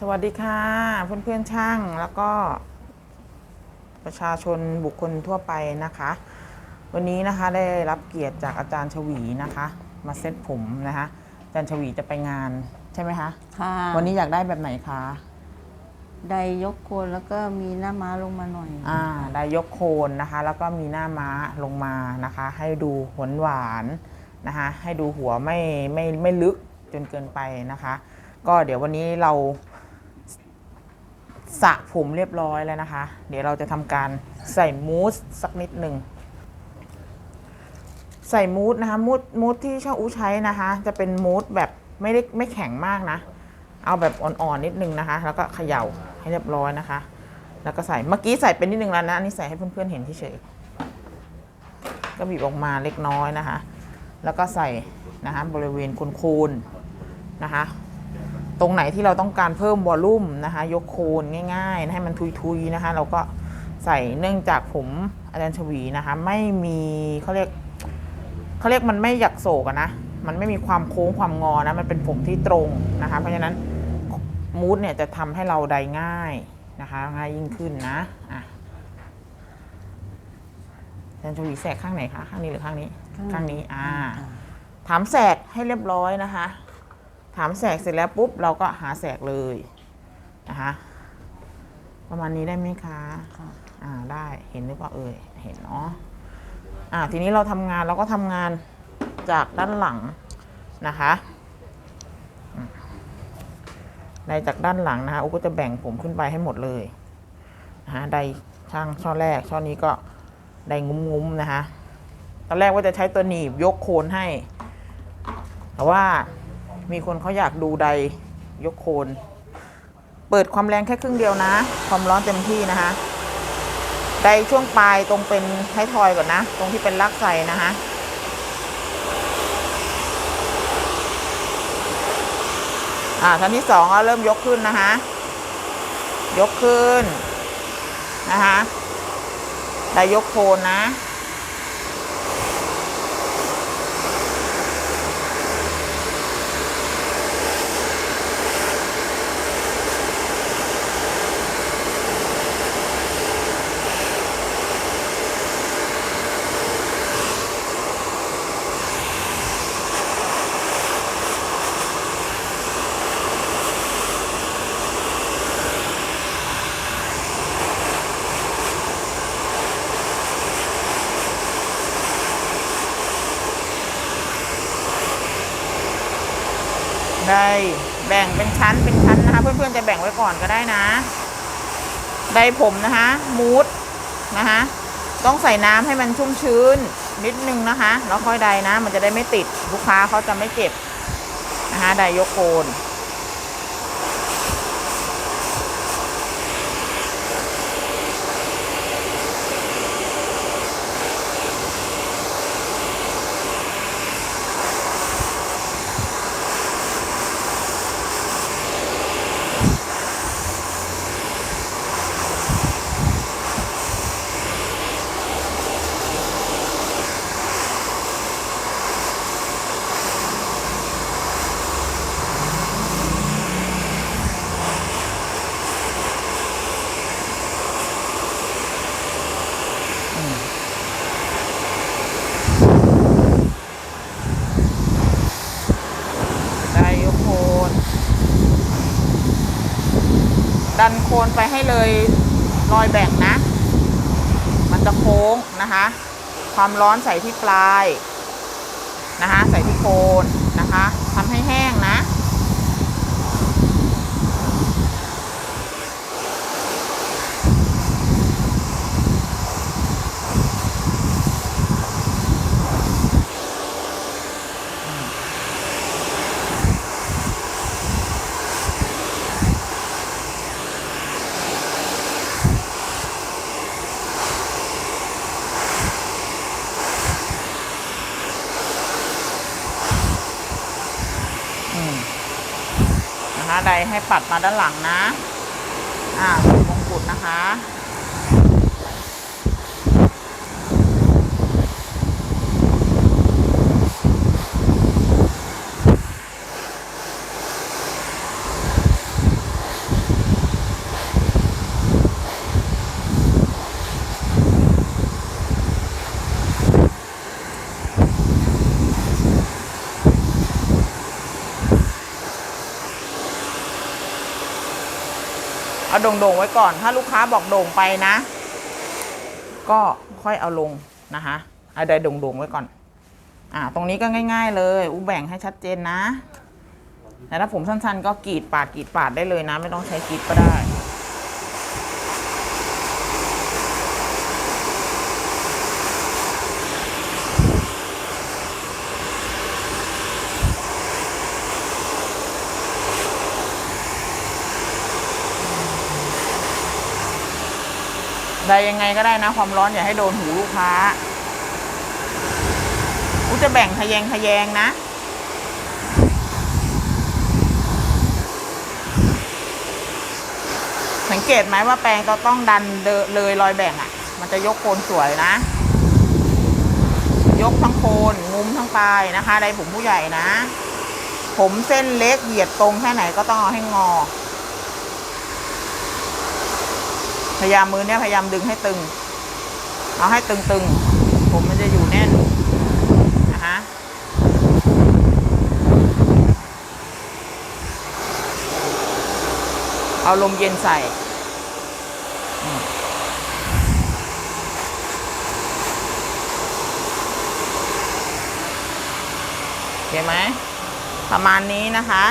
สวัสดีค่ะ เพื่อนเพื่อนๆช่างแล้วก็ ประชาชนบุคคลทั่วไปนะคะ วันนี้นะคะได้รับเกียรติจากอาจารย์ชวีนะคะ มาเซ็ตผมนะคะอาจารย์ชวีจะไปงานใช่ไหมคะค่ะวันนี้อยากได้แบบไหนคะไดยกโคนแล้วก็มีหน้าม้าลงมาหน่อย อ่าได้ยกโคนนะคะ แล้วก็มีหน้าม้าลงมานะคะ ให้ดูหวานหวานๆนะคะ ให้ดูหัวไม่ไม่ไม่ลึกจนเกินไปนะคะ ก็เดี๋ยววันนี้เรา สระผมเรียบร้อยแล้วนะคะ เดี๋ยวเราจะทำการใส่มูสสักนิดหนึ่งใส่มูสนะคะมูสมูสที่ช่างอูใช้นะคะ จะเป็นมูสแบบไม่ได้ไม่แข็งมากนะ เอาแบบอ่อนๆนิดนึงนะคะ แล้วก็เขย่าให้เรียบร้อยนะคะ แล้วก็ใส่เมื่อกี้ใส่เป็นนิดนึงแล้วนะอันนี้ใส่ให้เพื่อนๆเห็นเฉยๆก็บีบออกมาเล็กน้อยนะคะ แล้วก็ใส่นะคะบริเวณโคนๆนะคะ ตรงไหนที่เราต้องการเพิ่มวอลลุ่มนะคะ ยกโคนง่ายๆ ให้มันทุยๆนะคะ เราก็ใส่เนื่องจากผมอาจารย์ชวีนะคะ ไม่มีเขาเรียกเขาเรียกมันไม่หยักโศกอะนะ มันไม่มีความโค้งความงอนะ มันเป็นผมที่ตรงนะคะ เพราะฉะนั้นมูดเนี่ยจะทำให้เราไดง่ายนะคะง่ายยิ่งขึ้นนะอะอาจารย์ชวีแสกข้างไหนคะข้างนี้หรือข้างนี้ ข้างนี้อ่าถามแสกให้เรียบร้อยนะคะ ถามแสกเสร็จแล้วปุ๊บเราก็หาแสกเลยนะคะประมาณนี้ได้ไหมคะค่ะอ่าได้เห็นหรือเปล่าเอ่ยเห็นเนาะอ่าทีนี้เราทำงานเราก็ทำงานจากด้านหลังนะคะอืมได้จากด้านหลังนะคะอุก็จะแบ่งผมขึ้นไปให้หมดเลยนะคะได้ช่างช่อแรกช่อนี้ก็ได้งุ้มๆนะคะตอนแรกว่าจะใช้ตัวหนีบยกโคนให้ แต่ว่า มีคนเขาอยากดูใดยกโคน เปิดความแรงแค่ครึ่งเดียวนะ ความร้อนเต็มที่นะคะใดช่วงปลายตรงเป็นท้ทอยก่อนนะ ตรงที่เป็นลักไซนะคะอ่าชั้นที่สองเริ่มยกขึ้นนะคะ ยกขึ้นนะคะได้ยกโคนนะ แบ่งเป็นชั้นเป็นชั้นนะคะ เพื่อนๆจะแบ่งไว้ก่อนก็ได้นะได้ผมนะคะมูดนะคะ ต้องใส่น้ำให้มันชุ่มชื้นนิดนึงนะคะแล้วค่อยใดนะ มันจะได้ไม่ติดลูกค้าเขาจะไม่เจ็บนะคะไดยกโคนไดยกโคน ดันโคนไปให้เลยรอยแบ่งนะ มันจะโค้งนะคะ ความร้อนใส่ที่ปลายนะคะ ใส่ที่โคนนะคะทำให้แห้งนะ อืมนะคะ ให้ปัดมาด้านหลังนะ อ่ามงกุฎนะคะ เอาโด่งๆไว้ก่อน ถ้าลูกค้าบอกโด่งไปนะ ก็ค่อยเอาลงนะคะเอาได้โด่งๆไว้ก่อน อ่า ตรงนี้ก็ง่าย ๆ เลยอูแบ่งให้ชัดเจนนะแต่ถ้าผมสั้นๆ ก็กรีดปาดกรีดปาดได้เลยนะ ไม่ต้องใช้กรีดก็ได้ ได้ยังไงก็ได้นะ ความร้อนอย่าให้โดนหูลูกค้ากูจะแบ่งทะแยงทะแยงนะสังเกตไหมว่าแปรงจะต้องดันเเลยรอยแบ่งอะ่ะ มันจะยกโคนสวยนะ ยกทั้งโคนงุ้มทั้งปลายนะคะใดผมผู้ใหญ่นะ ผมเส้นเล็กเหยียดตรงแค่ไหนก็ต้องเอาให้งอ พ ยายามมือเนี่ยพยายามดึงให้ตึง เอาให้ตึงๆ ผมมันจะอยู่แน่นนะคะเอาลมเย็นใส่อืมโอเคไหมประมาณนี้นะคะ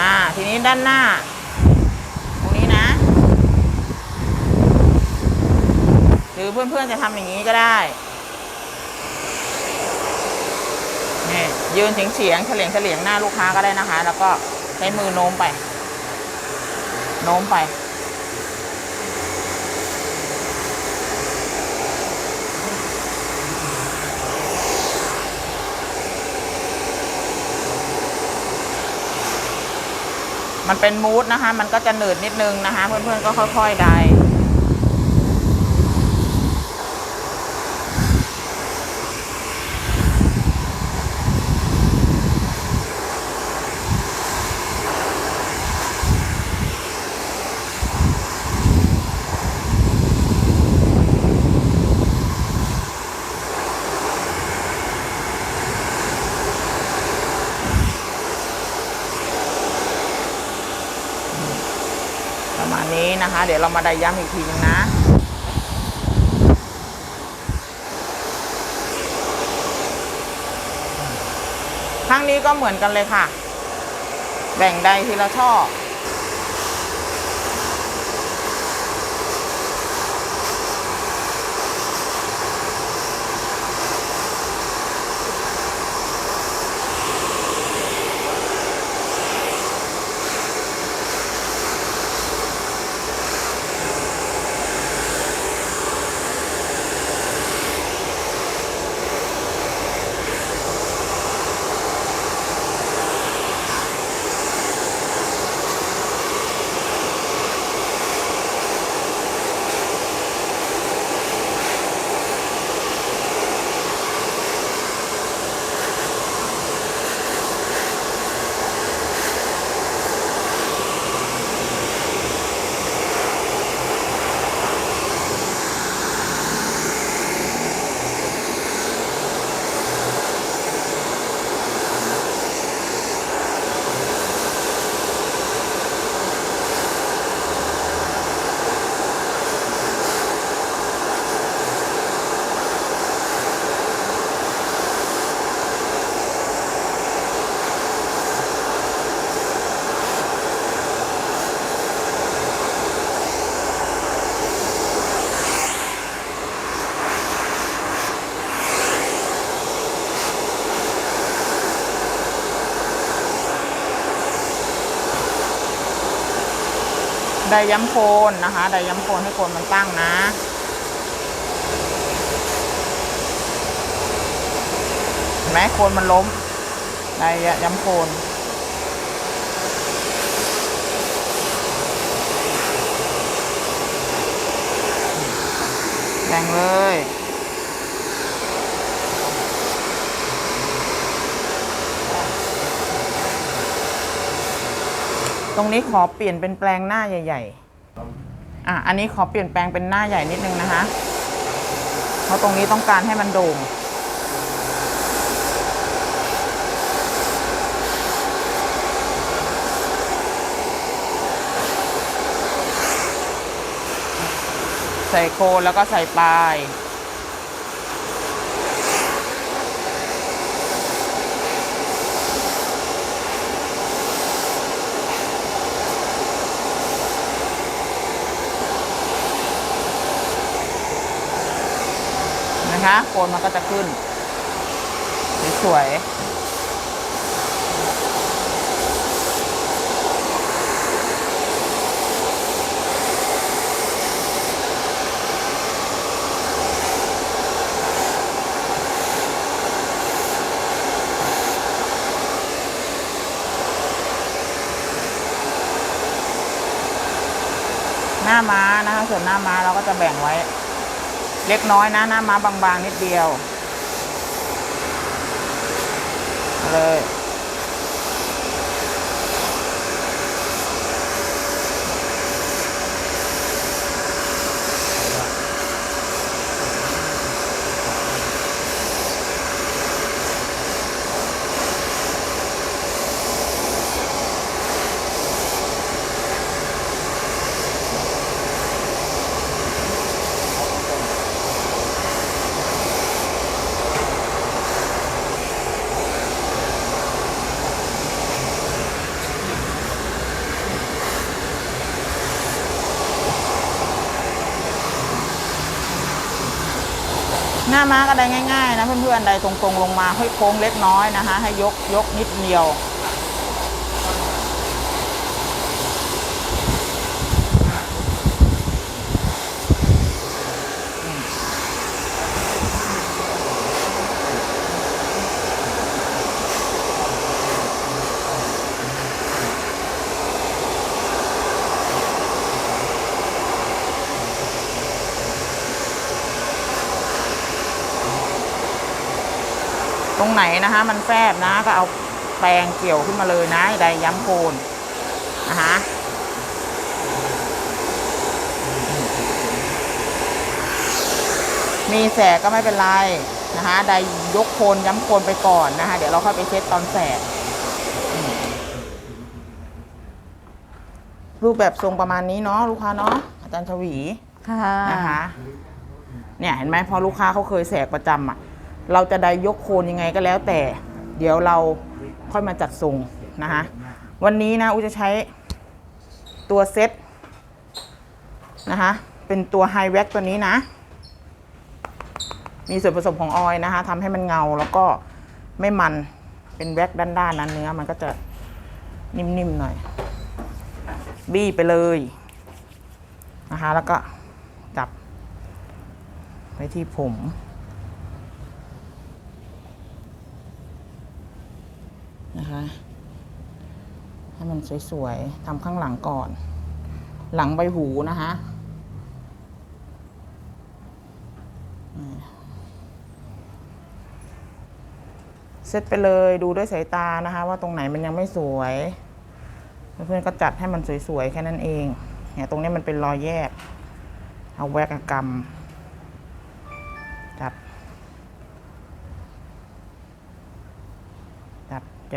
อ่า ทีนี้ด้านหน้า ตรงนี้นะ ห รือเพื่อนๆจะทำอย่างนี้ก็ได้นี่ยืนเฉียงเฉียงเฉลียงเฉลียงหน้าลูกค้าก็ได้นะคะ แล้วก็ใช้มือโน้มไป โน้มไปมันเป็นมูดนะคะ มันก็จะหนืดนิดนึงนะคะ เพื่อนๆก็ค่อยๆได้ ประมาณนี้นะคะ เดี๋ยวเรามาได้ย้ำอีกทีนึงนะครั้งนี้ก็เหมือนกันเลยค่ะ แบ่งใดทีละช่อ ด้ย้ำโคนนะคะ ได้ย้ำโคนให้โคนมันตั้งนะ เห็นไหมโคนมันล้ม ได้ย้ำโคนแรงเลย ตรงนี้ขอเปลี่ยนเป็นแปลงหน้าใหญ่ ๆ อะ อันนี้ขอเปลี่ยนแปลงเป็นหน้าใหญ่นิดนึงนะคะ เพราะตรงนี้ต้องการให้มันโด่ง ใส่โคนแล้วก็ใส่ปลาย นะคะโคนมันก็จะขึ้น สวยหน้าม้านะคะ ส่วนหน้าม้าเราก็จะแบ่งไว้ เล็กน้อยนะหน้าม้าบางๆนิดเดียวเอาเลย หน้าม้าก็ได้ง่ายๆนะเพื่อนๆใดตรงๆลงมาให้โค้งเล็กน้อยนะคะ ให้ยกยกนิดเดียว รงไหนนะคะ มันแฟบนะ ก็เอาแปรงเกี่ยวขึ้นมาเลยนะใดย้ำโคนนะคะมีแสกก็ไม่เป็นไรนะคะใดยกโคนย้ำโคนไปก่อนนะคะ เดี๋ยวเราค่อยไปเช็ดตอนแสกอืมรูปแบบทรงประมาณนี้เนาะลูกค้าเนาะอาจารย์ชวีค่ะนะคะ เนี่ยเห็นไหมพอลูกค้าเขาเคยแสกประจำอะ เราจะได้ยกโคนยังไงก็แล้วแต่ เดี๋ยวเราค่อยมาจัดทรงนะคะวันนี้นะอุจะใช้ตัวเซตนะคะเป็นตัวไฮแว็กตัวนี้นะ มีส่วนผสมของออยนะคะทำให้มันเงาแล้วก็ไม่มันเป็นแว็กด้านๆนั้นเนื้อมันก็จะนิ่มๆหน่อย บี้ไปเลยนะคะแล้วก็จับไว้ที่ผม นะคะ ให้มันสวยๆทำข้างหลังก่อน หลังใบหูนะคะเซตไปเลยดูด้วยสายตานะคะ ว่าตรงไหนมันยังไม่สวย เพื่อนๆก็จัดให้มันสวยๆ แค่นั้นเองเนี่ยตรงนี้มันเป็นรอยแยก เอาแวกกรรม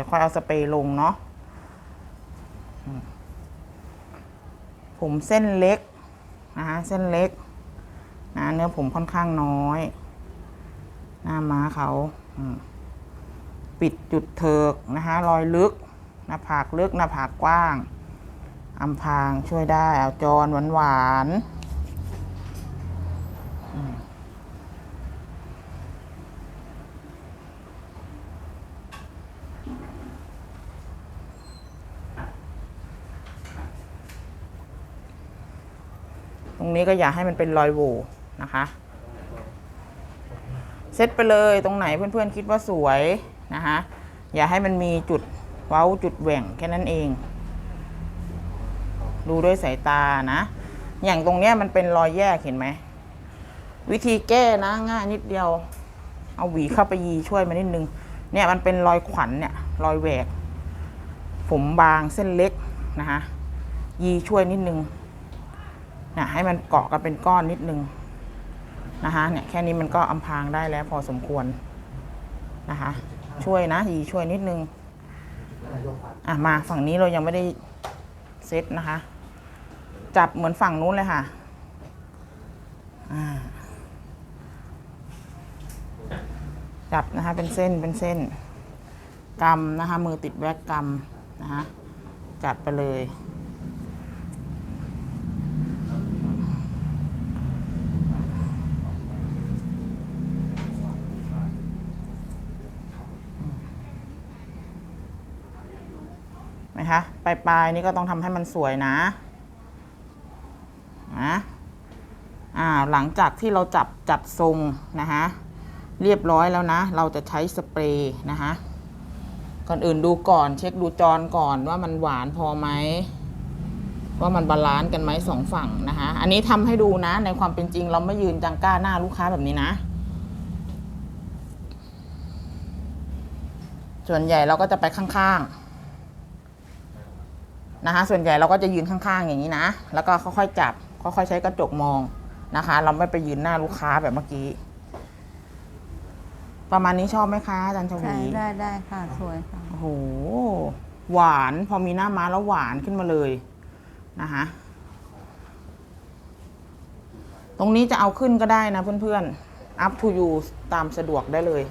ดี๋ยวค่อยเอาสเปรย์ลงเนาะผมเส้นเล็กนะคะเส้นเล็กนะเนื้อผมค่อนข้างน้อย หน้าม้าเขาปิดจุดเถิกนะคะรอยลึก หน้าผากลึก หน้าผากกว้างอำพางช่วยได้เอาจรหวานหวาน รงนี้ก็อย่าให้มันเป็นรอยโหว่นะคะเซตไปเลยตรงไหนเพื่อนๆคิดว่าสวยนะคะอย่าให้มันมีจุดเว้าจุดแหว่งแค่นั้นเอง ดูด้วยสายตานะ อย่างตรงเนี้ยมันเป็นรอยแยกเห็นไหมวิธีแก้นะง่ายนิดเดียว เอาหวีเข้าไปยีช่วยมานิดนึง เนี่ยมันเป็นรอยขวัญเนี่ยรอยแหวก ผมบางเส้นเล็กนะคะยีช่วยนิดนึง นะให้มันเกาะกันเป็นก้อนนิดนึงนะคะเนี่ยแค่นี้มันก็อำพางได้แล้วพอสมควรนะคะ ช่วยนะยีช่วยนิดนึงอะมาฝั่งนี้เรายังไม่ได้เซตนะคะ จับเหมือนฝั่งนู้นเลยค่ะอ่าจับนะคะเป็นเส้นเป็นเส้นกำนะคะมือติดแว็กกำนะคะจัดไปเลย นะคะปลายปลายๆนี่ก็ต้องทำให้มันสวยนะนะอ่าหลังจากที่เราจับจัดทรงนะคะเรียบร้อยแล้วนะ เราจะใช้สเปรย์นะคะก่อนอื่นดูก่อนเช็คดูจอนก่อนว่ามันหวานพอไหมว่ามันบาลานซ์กันไหมสองฝั่งนะคะอันนี้ทำให้ดูนะ ในความเป็นจริงเราไม่ยืนจังก้าหน้าลูกค้าแบบนี้นะ ส่วนใหญ่เราก็จะไปข้างๆ นะคะส่วนใหญ่เราก็จะยืนข้างๆอย่างนี้นะ แล้วก็ค่อยๆจับค่อยๆใช้กระจกมองนะคะ เราไม่ไปยืนหน้าลูกค้าแบบเมื่อกี้ ประมาณนี้ชอบไหมคะอาจารย์ชใช่วีได้ได้ค่ะสวยค่ะโอ้โหหวานพอมีหน้าม้าแล้วหวานขึ้นมาเลยนะคะตรงนี้จะเอาขึ้นก็ได้นะเพื่อนๆ up to you ตามสะดวกได้เลย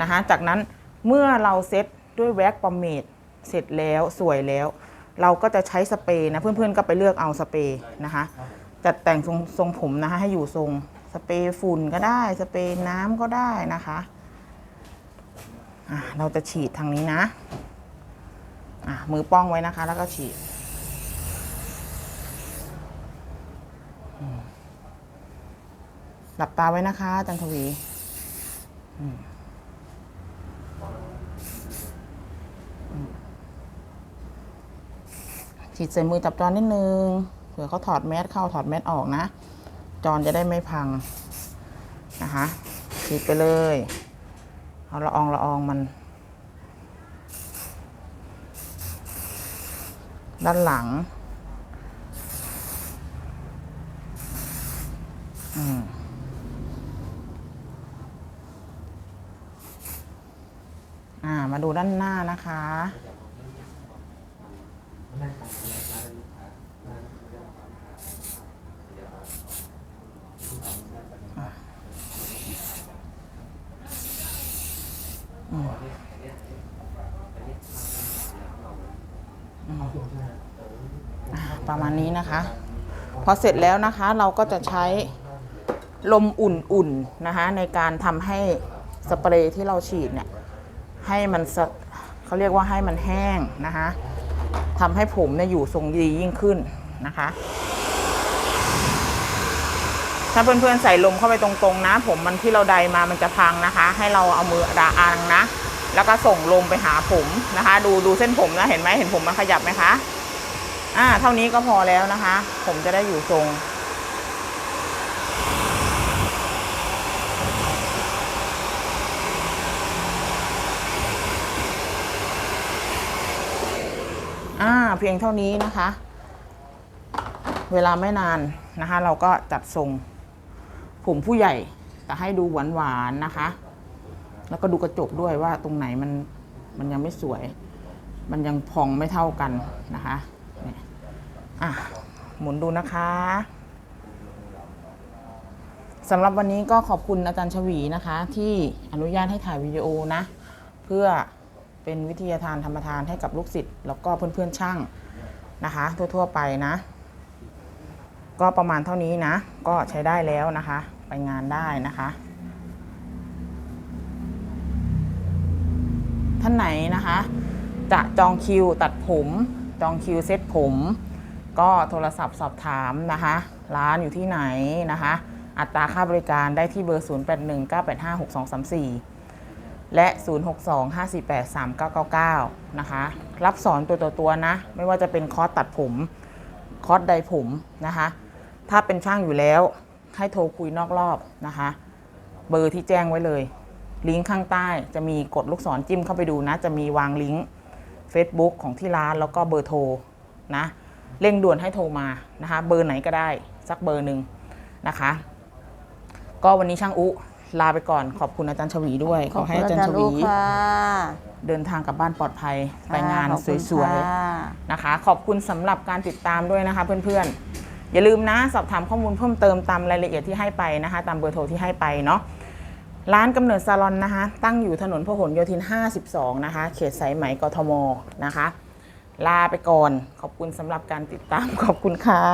นะคะจากนั้นเมื่อเราเซ็ตด้วยแว็กปอมเมดเสร็จแล้วสวยแล้ว เราก็จะใช้สเปรย์นะเพื่อนๆก็ไปเลือกเอาสเปรย์นะคะจัดแต่งทรงทรงผมนะคะให้อยู่ทรงสเปรย์ฝุ่นก็ได้สเปรย์น้ำก็ได้นะคะะเราจะฉีดทางนี้นะะมือป้องไว้นะคะ แล้วก็ฉีดหลับตาไว้นะคะจันทวี อืมอืม ฉีดใส่มือจับจอนนิดนึงเผื่อเขาถอดแมสเข้าถอดแมสออกนะ จอนจะได้ไม่พังนะคะฉีดไปเลย เอาละอองละอองมัน ด้านหลังอืมอ่า มาดูด้านหน้านะคะ ประมาณนี้นะคะ พอเสร็จแล้วนะคะเราก็จะใช้ลมอุ่นๆนะคะในการทำให้สเปรย์ที่เราฉีดเนี่ยให้มันเขาเรียกว่าให้มันแห้งนะคะทำให้ผมเนี่ยอยู่ทรงดียิ่งขึ้นนะคะ ถ้าเพื่อนๆใส่ลมเข้าไปตรงๆนะ ผมมันที่เราใดมามันจะพังนะคะ ให้เราเอามือดาอังนะ แล้วก็ส่งลมไปหาผมนะคะ ดูดูเส้นผมนะเห็นไหมเห็นผมมันขยับไหมคะ อ่า เท่านี้ก็พอแล้วนะคะ ผมจะได้อยู่ทรง อ่า เพียงเท่านี้นะคะ เวลาไม่นานนะคะ เราก็จัดทรง ผมผู้ใหญ่แต่ให้ดูหวานๆนะคะ แล้วก็ดูกระจกด้วยว่าตรงไหนมันมันยังไม่สวย มันยังพองไม่เท่ากันนะคะเนี่ย อะหมุนดูนะคะสำหรับวันนี้ก็ขอบคุณอาจารย์ชวีนะคะ ที่อนุญาตให้ถ่ายวิดีโอนะ เพื่อเป็นวิทยาทานธรรมทานให้กับลูกศิษย์แล้วก็เพื่อนๆช่างนะคะ ทั่วๆไปนะ ก็ประมาณเท่านี้นะ ก็ใช้ได้แล้วนะคะ ไปงานได้นะคะ ท่านไหนนะคะ จะจองคิวตัดผม จองคิวเซ็ตผม ก็โทรศัพท์สอบถามนะคะ ร้านอยู่ที่ไหนนะคะ อัตราค่าบริการได้ที่เบอร์ 0819856234 และ 0625483999 นะคะ รับสอนตัวต่อตัวนะ ไม่ว่าจะเป็นคอร์สตัดผมคอร์สใดผมนะคะ ถ้าเป็นช่างอยู่แล้วให้โทรคุยนอกรอบนะคะ เบอร์ที่แจ้งไว้เลย ลิงก์ข้างใต้จะมีกดลูกศรจิ้มเข้าไปดูนะ จะมีวางลิงก์ Facebook ของที่ร้านแล้วก็เบอร์โทรนะ เร่งด่วนให้โทรมานะคะ เบอร์ไหนก็ได้สักเบอร์หนึ่งนะคะ ก็วันนี้ช่างอุลาไปก่อนขอบคุณอาจารย์ชวีด้วย ขอให้อาจารย์ชวีเดินทางกลับบ้านปลอดภัยไปงานสวยๆนะคะ ขอบคุณสำหรับการติดตามด้วยนะคะเพื่อนๆ อย่าลืมนะสอบถามข้อมูลเพิ่มเติมตามรายละเอียดที่ให้ไปนะคะ ตามเบอร์โทรที่ให้ไปเนาะร้านกำเนิดซาลอนนะคะ ตั้งอยู่ถนนพหลโยธิน 52 นะคะ เขตสายไหมกทมนะคะ ลาไปก่อน ขอบคุณสำหรับการติดตามขอบคุณค่ะ